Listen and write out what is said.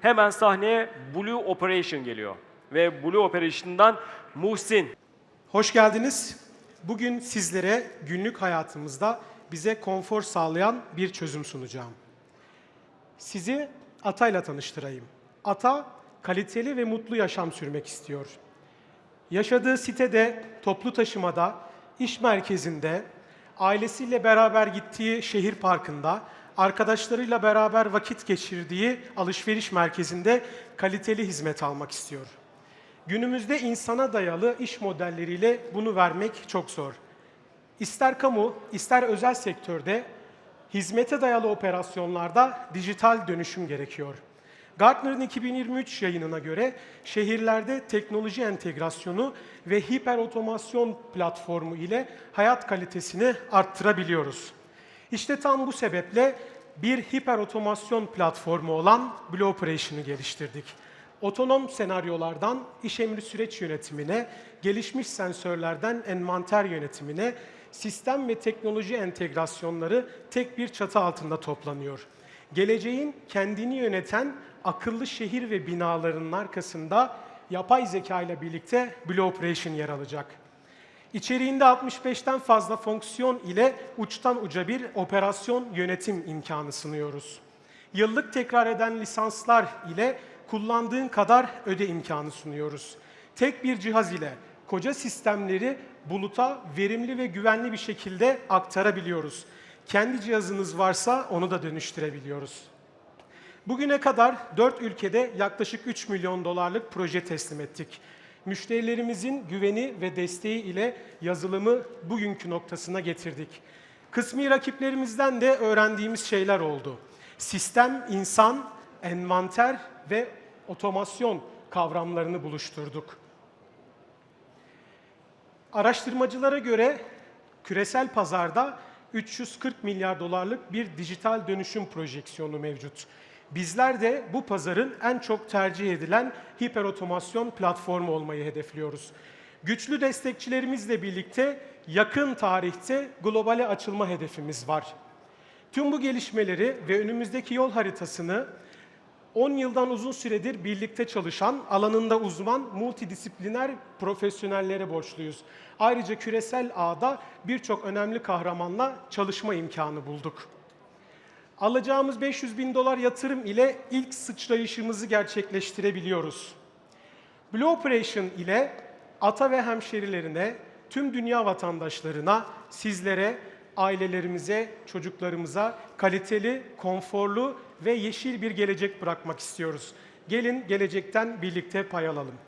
Hemen sahneye Blue Operation geliyor. Ve Blue Operation'dan Muhsin. Hoş geldiniz. Bugün sizlere günlük hayatımızda bize konfor sağlayan bir çözüm sunacağım. Sizi Ata'yla tanıştırayım. Ata, kaliteli ve mutlu yaşam sürmek istiyor. Yaşadığı sitede, toplu taşımada, iş merkezinde, ailesiyle beraber gittiği şehir parkında, arkadaşlarıyla beraber vakit geçirdiği alışveriş merkezinde kaliteli hizmet almak istiyor. Günümüzde insana dayalı iş modelleriyle bunu vermek çok zor. İster kamu, ister özel sektörde hizmete dayalı operasyonlarda dijital dönüşüm gerekiyor. Gartner'ın 2023 yayınına göre şehirlerde teknoloji entegrasyonu ve hiper otomasyon platformu ile hayat kalitesini arttırabiliyoruz. İşte tam bu sebeple bir hiper otomasyon platformu olan Blue Operation'ı geliştirdik. Otonom senaryolardan iş emri süreç yönetimine, gelişmiş sensörlerden envanter yönetimine, sistem ve teknoloji entegrasyonları tek bir çatı altında toplanıyor. Geleceğin kendini yöneten akıllı şehir ve binalarının arkasında yapay zeka ile birlikte Blue Operation yer alacak. İçeriğinde 65'ten fazla fonksiyon ile uçtan uca bir operasyon yönetim imkanı sunuyoruz. Yıllık tekrar eden lisanslar ile kullandığın kadar öde imkanı sunuyoruz. Tek bir cihaz ile koca sistemleri buluta verimli ve güvenli bir şekilde aktarabiliyoruz. Kendi cihazınız varsa onu da dönüştürebiliyoruz. Bugüne kadar 4 ülkede yaklaşık 3 milyon dolarlık proje teslim ettik. Müşterilerimizin güveni ve desteği ile yazılımı bugünkü noktasına getirdik. Kısmi rakiplerimizden de öğrendiğimiz şeyler oldu. Sistem, insan, envanter ve otomasyon kavramlarını buluşturduk. Araştırmacılara göre küresel pazarda 340 milyar dolarlık bir dijital dönüşüm projeksiyonu mevcut. Bizler de bu pazarın en çok tercih edilen hiper otomasyon platformu olmayı hedefliyoruz. Güçlü destekçilerimizle birlikte yakın tarihte globale açılma hedefimiz var. Tüm bu gelişmeleri ve önümüzdeki yol haritasını 10 yıldan uzun süredir birlikte çalışan, alanında uzman, multidisipliner profesyonellere borçluyuz. Ayrıca küresel ağda birçok önemli kahramanla çalışma imkanı bulduk. Alacağımız 500 bin dolar yatırım ile ilk sıçrayışımızı gerçekleştirebiliyoruz. Blue Operation ile ata ve hemşerilerine, tüm dünya vatandaşlarına, sizlere, ailelerimize, çocuklarımıza kaliteli, konforlu ve yeşil bir gelecek bırakmak istiyoruz. Gelin gelecekten birlikte pay alalım.